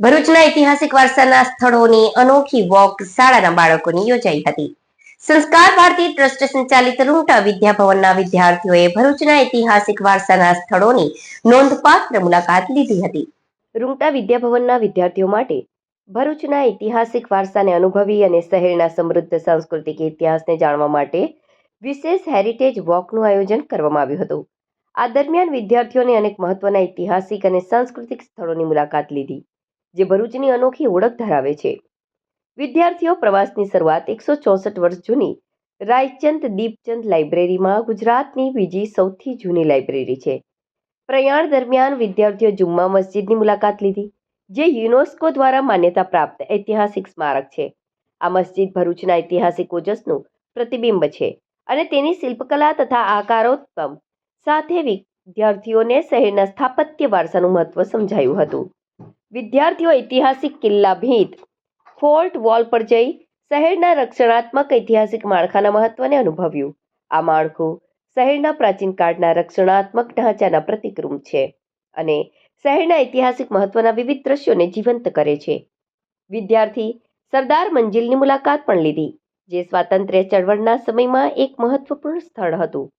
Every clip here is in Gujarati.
ભરૂચના ઐતિહાસિક વારસાના સ્થળોની અનોખી વોક શાળાના બાળકોની યોજાઈ હતી. સંસ્કાર ભારતી ટ્રસ્ટ સંચાલિત રૂંટા વિદ્યાભવનના વિદ્યાર્થીઓએ ભરૂચના ઐતિહાસિક વારસાના સ્થળોની નોંધપાત્ર મુલાકાત લીધી હતી. રૂંટા વિદ્યાભવનના વિદ્યાર્થીઓ માટે ભરૂચના ઐતિહાસિક વારસાને અનુભવી અને શહેરના સમૃદ્ધ સાંસ્કૃતિક ઇતિહાસને જાણવા માટે વિશેષ હેરિટેજ વોકનું આયોજન કરવામાં આવ્યું હતું. આ દરમિયાન વિદ્યાર્થીઓને અનેક મહત્વના ઐતિહાસિક અને સાંસ્કૃતિક સ્થળોની મુલાકાત લીધી. જે ભરૂચની અનોખી ઓળખ ધરાવે છે. વિદ્યાર્થીઓ પ્રવાસની શરૂઆત એકસો ચોસઠ વર્ષ જૂની રાયચંદ દીપચંદ લાઇબ્રેરીમાં ગુજરાતની બીજી સૌથી જૂની લાઇબ્રેરી છે. પ્રયાણ દરમિયાન વિદ્યાર્થીઓ જુમ્મા મસ્જિદની મુલાકાત લીધી, જે યુનેસ્કો દ્વારા માન્યતા પ્રાપ્ત ઐતિહાસિક સ્મારક છે. આ મસ્જિદ ભરૂચના ઐતિહાસિક ઓજસનું પ્રતિબિંબ છે અને તેની શિલ્પકલા તથા આકારોત્તમ સાથે વિદ્યાર્થીઓને શહેરના સ્થાપત્ય વારસાનું મહત્વ સમજાયું હતું. વિદ્યાર્થીઓ ઐતિહાસિક કિલ્લા ભીંત, ફોર્ટ વોલ પર જઈ શહેરના રક્ષણાત્મક ઐતિહાસિક માળખાના મહત્વને અનુભવ્યું. આ માળખું શહેરના પ્રાચીન કાળના રક્ષણાત્મક ઢાંચાના પ્રતિકરૂપ છે અને શહેરના ઐતિહાસિક મહત્વના વિવિધ દ્રશ્યોને જીવંત કરે છે. વિદ્યાર્થી સરદાર મંજિલની મુલાકાત પણ લીધી, જે સ્વાતંત્ર્ય ચળવળના સમયમાં એક મહત્વપૂર્ણ સ્થળ હતું.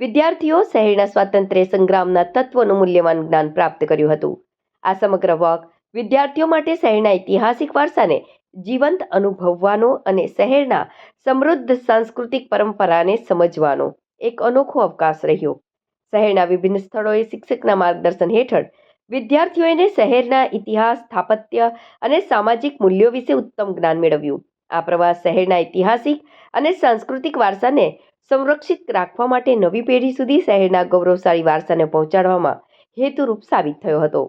વિદ્યાર્થીઓ શહેરના સ્વાતંત્ર્ય સંગ્રામના તત્વોનું મૂલ્યવાન જ્ઞાન પ્રાપ્ત કર્યું હતું. આ સમગ્ર વોક વિદ્યાર્થીઓ માટે શહેરના ઐતિહાસિક વારસાને જીવંત અનુભવવાનો અને શહેરના સમૃદ્ધ સાંસ્કૃતિક પરંપરાને સમજવાનો એક અનોખો અવકાશ રહ્યો. શહેરના વિભિન્ન સ્થળોએ શિક્ષકના માર્ગદર્શન હેઠળ વિદ્યાર્થીઓને શહેરના ઇતિહાસ, સ્થાપત્ય અને સામાજિક મૂલ્યો વિશે ઉત્તમ જ્ઞાન મેળવ્યું. આ પ્રવાસ શહેરના ઐતિહાસિક અને સાંસ્કૃતિક વારસાને સંરક્ષિત રાખવા માટે નવી પેઢી સુધી શહેરના ગૌરવશાળી વારસાને પહોંચાડવામાં હેતુરૂપ સાબિત થયો હતો.